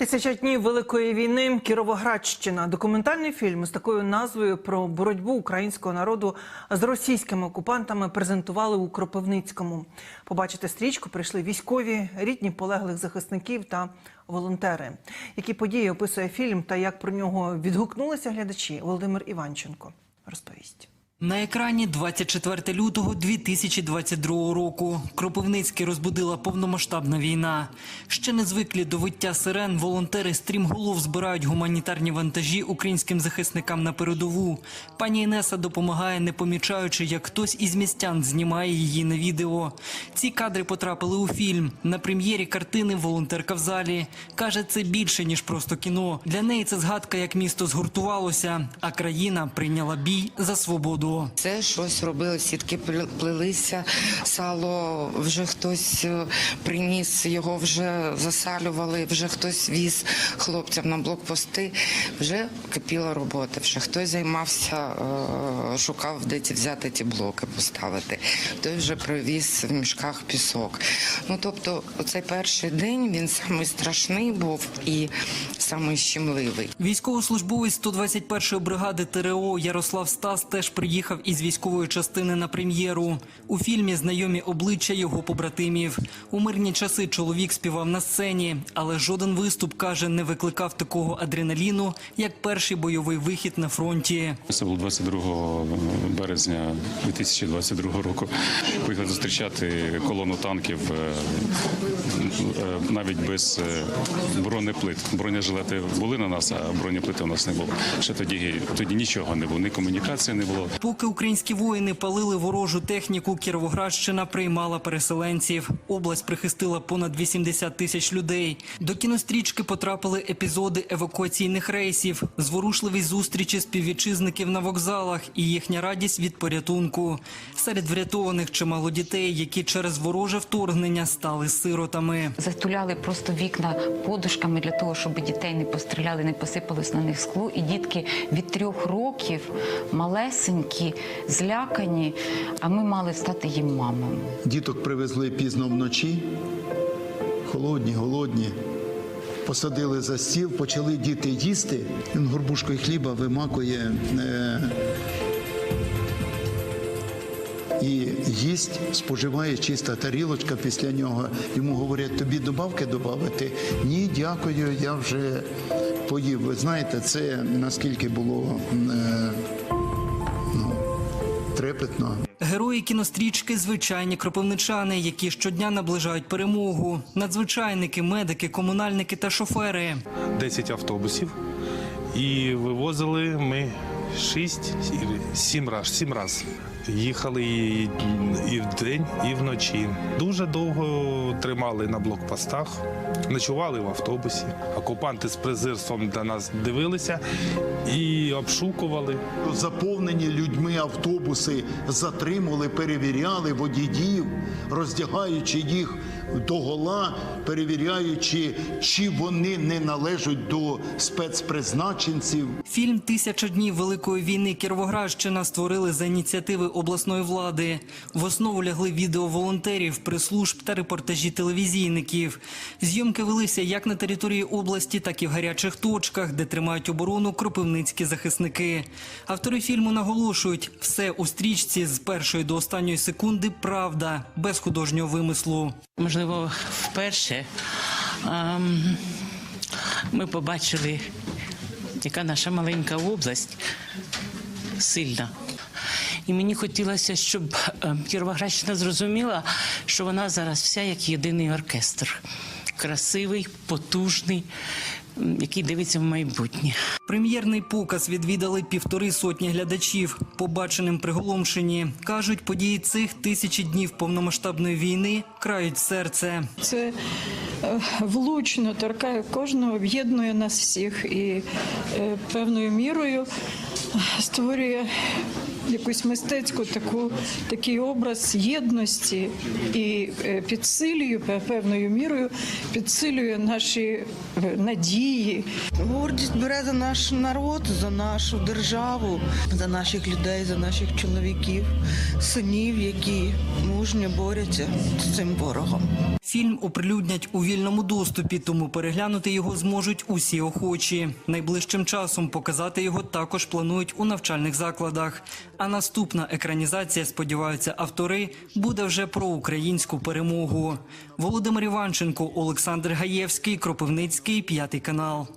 Тисяча днів великої війни Кіровоградщина. Документальний фільм з такою назвою про боротьбу українського народу з російськими окупантами презентували у Кропивницькому. Побачити стрічку прийшли військові, рідні полеглих захисників та волонтери. Які події описує фільм та як про нього відгукнулися глядачі, Володимир Іванченко розповість. На екрані 24 лютого 2022 року. Кропивницький розбудила повномасштабна війна. Ще не звиклі до виття сирен, волонтери стрімголов збирають гуманітарні вантажі українським захисникам на передову. Пані Інеса допомагає, не помічаючи, як хтось із містян знімає її на відео. Ці кадри потрапили у фільм. На прем'єрі картини волонтерка в залі. Каже, це більше, ніж просто кіно. Для неї це згадка, як місто згуртувалося, а країна прийняла бій за свободу. Це щось робили, сітки плелися, сало вже хтось е, приніс, його вже засалювали, вже хтось віз хлопцям на блокпости. Вже кипіла робота, вже хтось займався, е, шукав, де ці взяти ті блоки поставити. Той вже привіз в мішках пісок. Ну тобто, оцей перший день він самий був і самий щемливий. Військовослужбовець 121-ї бригади ТРО Ярослав Стас теж приїхав із військової частини на прем'єру. У фільмі знайомі обличчя його побратимів. У мирні часи чоловік співав на сцені, але жоден виступ каже не викликав такого адреналіну, як перший бойовий вихід на фронті. Це було 22 березня 2022 року. Поїхали зустрічати колону танків е, е, навіть без е, бронеплит. Бронежилети були на нас, а бронеплити у нас не було. Ще тоді, тоді нічого не було, ні комунікації не було. Поки українські воїни палили ворожу техніку, Кіровоградщина приймала переселенців. Область прихистила понад 80 тисяч людей. До кінострічки потрапили епізоди евакуаційних рейсів, зворушливі зустрічі співвітчизників на вокзалах і їхня радість від порятунку. Серед врятованих чимало дітей, які через вороже вторгнення стали сиротами. Затуляли просто вікна подушками для того, щоб дітей не постріляли, не посипалось на них скло. І дітки від трьох років малесенькі, злякані. А ми мали стати їм мамами. Діток привезли пізно вночі, холодні, голодні. Посадили за стіл, почали діти їсти. Він горбушкою хліба вимакує е, і їсть, споживає чиста тарілочка після нього. Йому говорять, тобі добавки додати? Ні, дякую, я вже поїв. Ви знаєте, це наскільки було е, ну, трепетно. Герої кінострічки звичайні кропивничани, які щодня наближають перемогу. Надзвичайники, медики, комунальники та шофери. 10 автобусів і вивозили ми 6, 7 раз, 7 раз. Їхали і, і вдень, і вночі. Дуже довго тримали на блокпостах, ночували в автобусі. Окупанти з презирством до нас дивилися і обшукували. Заповнені людьми автобуси затримували, перевіряли водіїв, роздягаючи їх догола, перевіряючи, чи вони не належать до спецпризначенців. Фільм Тисяча днів великої війни Кіровоградщина створили за ініціативи обласної влади. В основу лягли відео волонтерів, прес-служб та репортажі телевізійників. Зйомки велися як на території області, так і в гарячих точках, де тримають оборону кропивницькі захисники. Автори фільму наголошують, все у стрічці з першої до останньої секунди правда, без художнього вимислу. Можливо, вперше ем, ми побачили, яка наша маленька область сильна. І мені хотілося, щоб ем, Кіровоградщина зрозуміла, що вона зараз вся як єдиний оркестр. Красивий, потужний, який дивиться в майбутнє. Прем'єрний показ відвідали півтори сотні глядачів. Побаченим приголомшені кажуть, події цих тисячі днів повномасштабної війни крають серце. Це е, влучно торкає кожного, об'єднує нас всіх і е, певною мірою створює якусь мистецьку таку такий образ єдності і е, підсилює певною мірою, підсилює наші е, надії. Гордість бере за наш народ, за нашу державу, за наших людей, за наших чоловіків, синів, які мужньо борються з цим ворогом. Фільм оприлюднять у вільному доступі, тому переглянути його зможуть усі охочі. Найближчим часом показати його також планують у навчальних закладах. А наступна екранізація, сподіваються автори, буде вже про українську перемогу. Володимир Іванченко, Олександр Гаєвський, Кропивницький, п'ятий канал.